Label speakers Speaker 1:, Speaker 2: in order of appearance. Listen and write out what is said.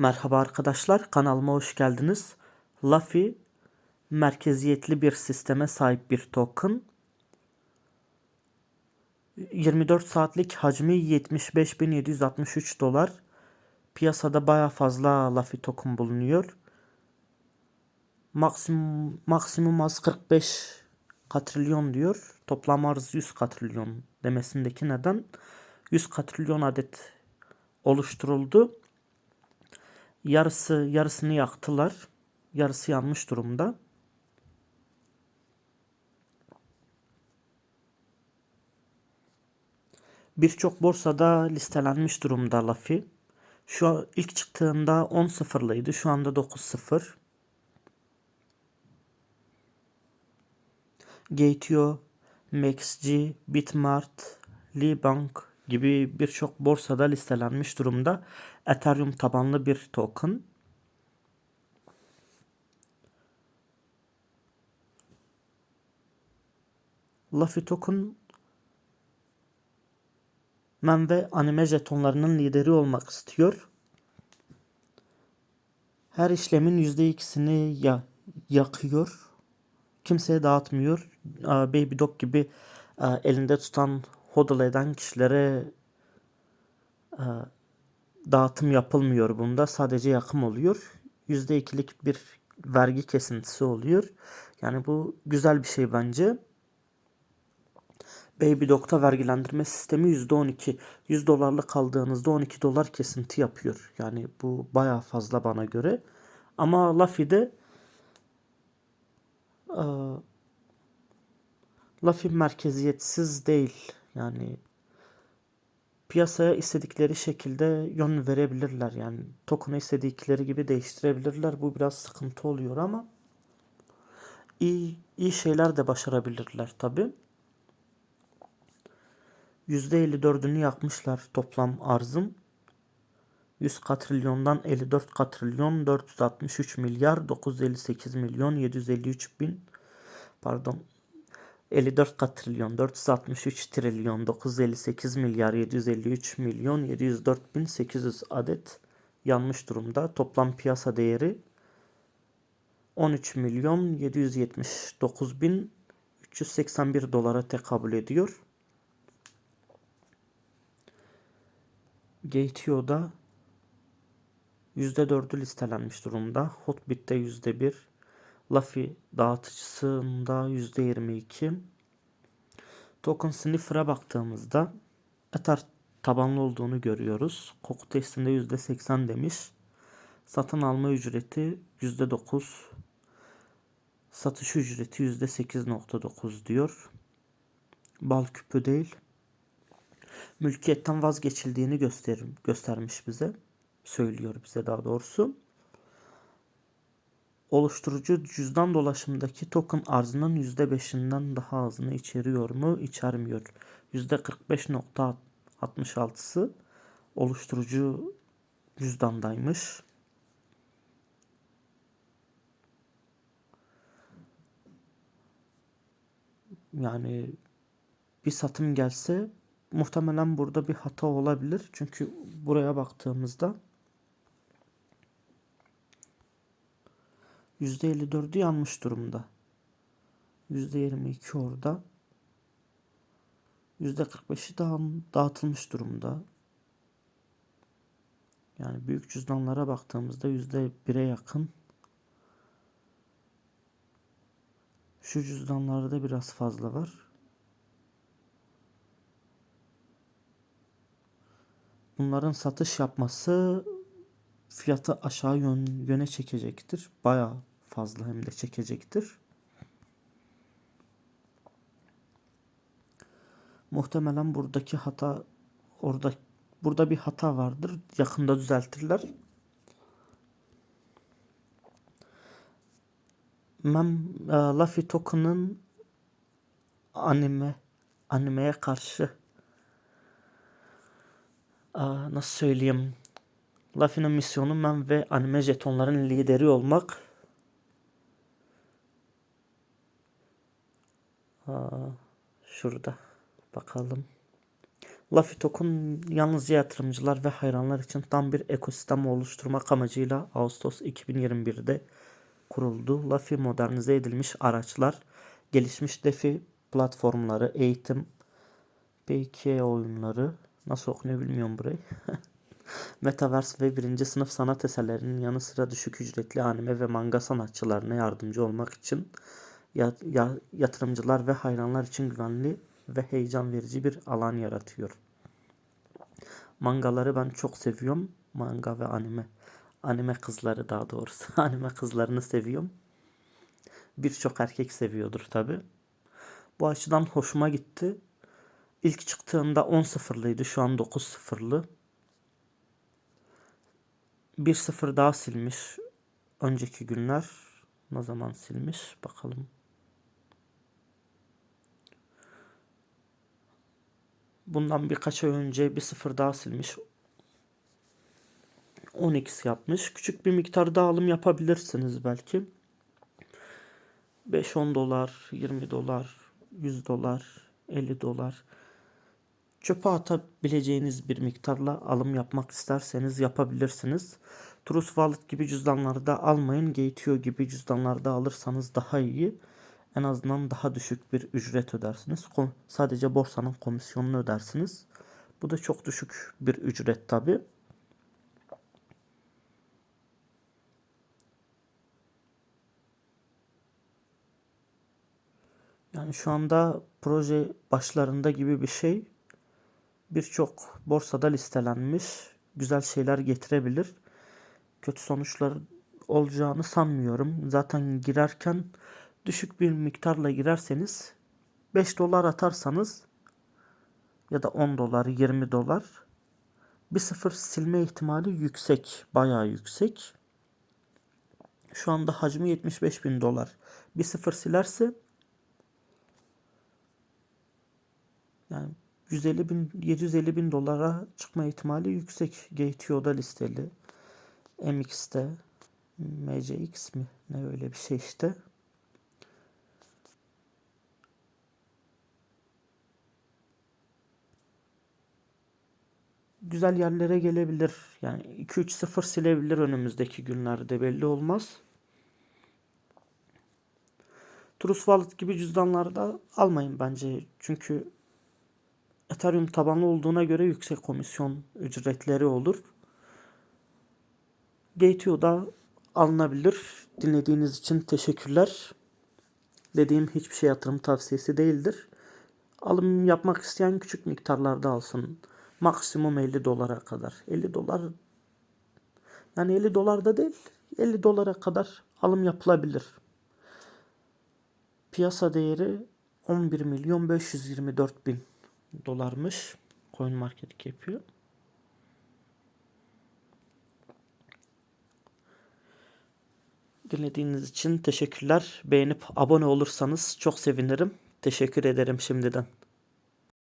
Speaker 1: Merhaba arkadaşlar, kanalıma hoş geldiniz. Luffy merkeziyetli bir sisteme sahip bir token. 24 saatlik hacmi 75.763 dolar. Piyasada baya fazla Luffy token bulunuyor. Maksimum, maksimum az 45 katrilyon diyor. Toplam arz 100 katrilyon demesindeki neden 100 katrilyon adet oluşturuldu. Yarısı yarısını yaktılar. Yarısı yanmış durumda. Birçok borsada listelenmiş durumda Luffy. Şu ilk çıktığında 10 sıfırlıydı. Şu anda 9 sıfır. Gateo, MaxG, Bitmart, Libank gibi birçok borsada listelenmiş durumda. Ethereum tabanlı bir token. Luffy token men ve anime jetonlarının lideri olmak istiyor. Her işlemin %2'sini ya yakıyor. Kimseye dağıtmıyor. Baby Dog gibi elinde tutan hodl eden kişilere dağıtım yapılmıyor bunda. Sadece yakım oluyor. %2'lik bir vergi kesintisi oluyor. Yani bu güzel bir şey bence. Baby Dog'da vergilendirme sistemi %12. 100 dolarlık aldığınızda 12 dolar kesinti yapıyor. Yani bu baya fazla bana göre. Ama Luffy'de e, Luffy merkeziyetsiz değil. Yani piyasaya istedikleri şekilde yön verebilirler. Yani token'ı istedikleri gibi değiştirebilirler. Bu biraz sıkıntı oluyor ama iyi, iyi şeyler de başarabilirler tabi. %54'ünü yakmışlar toplam arzın. 100 katrilyondan 54 katrilyon 463 milyar 958 milyon 753 bin pardon 54 katrilyon 463 trilyon 958 milyar 753 milyon 704 bin 800 adet yanmış durumda. Toplam piyasa değeri 13 milyon 779 bin 381 dolara tekabül ediyor. Gateo'da %4'ü listelenmiş durumda. Hotbit'te %1. Luffy dağıtıcısında %22. Token Sniffer'a baktığımızda Ether tabanlı olduğunu görüyoruz. Koku testinde %80 demiş. Satın alma ücreti %9. Satış ücreti %8.9 diyor. Bal küpü değil. Mülkiyetten vazgeçildiğini göster göstermiş bize. Söylüyor bize daha doğrusu oluşturucu cüzdan dolaşımındaki token arzının %5'inden daha azını içeriyor mu? İçermiyor. %45.66'sı oluşturucu cüzdandaymış. Yani bir satım gelse muhtemelen burada bir hata olabilir. Çünkü buraya baktığımızda %54'ü yanmış durumda. %22 orada. %45'i daha dağıtılmış durumda. Yani büyük cüzdanlara baktığımızda %1'e yakın. Şu cüzdanlarda biraz fazla var. Bunların satış yapması fiyatı aşağı yön, yöne çekecektir. Bayağı fazla hem de çekecektir. Muhtemelen buradaki hata orada burada bir hata vardır. Yakında düzeltirler. Ben e, Luffy Token'ın anime animeye karşı e, nasıl söyleyeyim Luffy'nin misyonu ben ve anime jetonların lideri olmak. Aa, şurada bakalım. Luffy Token yalnızca yatırımcılar ve hayranlar için tam bir ekosistem oluşturmak amacıyla Ağustos 2021'de kuruldu. Luffy modernize edilmiş araçlar, gelişmiş DeFi platformları, eğitim, PK oyunları, nasıl okunuyor bilmiyorum burayı. Metaverse ve birinci sınıf sanat eserlerinin yanı sıra düşük ücretli anime ve manga sanatçılarına yardımcı olmak için ya- ya- yatırımcılar ve hayranlar için güvenli ve heyecan verici bir alan yaratıyor. Mangaları ben çok seviyorum. Manga ve anime. Anime kızları daha doğrusu. Anime kızlarını seviyorum. Birçok erkek seviyordur tabi. Bu açıdan hoşuma gitti. İlk çıktığında 10.0'lıydı. Şu an 9.0'lı. 1-0 daha silmiş. Önceki günler ne zaman silmiş bakalım. Bundan birkaç ay önce bir sıfır daha silmiş. 10x yapmış. Küçük bir miktar daha alım yapabilirsiniz belki. 5-10 dolar, 20 dolar, 100 dolar, 50 dolar. Çöpe atabileceğiniz bir miktarla alım yapmak isterseniz yapabilirsiniz. Trust Wallet gibi cüzdanlarda almayın. Gateo gibi cüzdanlarda alırsanız daha iyi. En azından daha düşük bir ücret ödersiniz. Kom- Sadece borsanın komisyonunu ödersiniz. Bu da çok düşük bir ücret tabi. Yani şu anda proje başlarında gibi bir şey. Birçok borsada listelenmiş. Güzel şeyler getirebilir. Kötü sonuçlar olacağını sanmıyorum. Zaten girerken düşük bir miktarla girerseniz 5 dolar atarsanız ya da 10 dolar 20 dolar bir sıfır silme ihtimali yüksek. Bayağı yüksek. Şu anda hacmi 75 bin dolar. Bir sıfır silerse yani 150 bin 750 bin dolara çıkma ihtimali yüksek. Gateo'da listeli. MX'te MCX mi? Ne öyle bir şey işte. Güzel yerlere gelebilir. Yani 2-3-0 silebilir önümüzdeki günlerde belli olmaz. Trust Wallet gibi cüzdanlarda almayın bence. Çünkü Ethereum tabanlı olduğuna göre yüksek komisyon ücretleri olur. Gateo'da alınabilir. Dinlediğiniz için teşekkürler. Dediğim hiçbir şey yatırım tavsiyesi değildir. Alım yapmak isteyen küçük miktarlarda alsın. Maksimum 50 dolara kadar. 50 dolar yani 50 dolar da değil 50 dolara kadar alım yapılabilir. Piyasa değeri 11 milyon 524 bin dolarmış. Coin Market yapıyor. Dinlediğiniz için teşekkürler. Beğenip abone olursanız çok sevinirim. Teşekkür ederim şimdiden.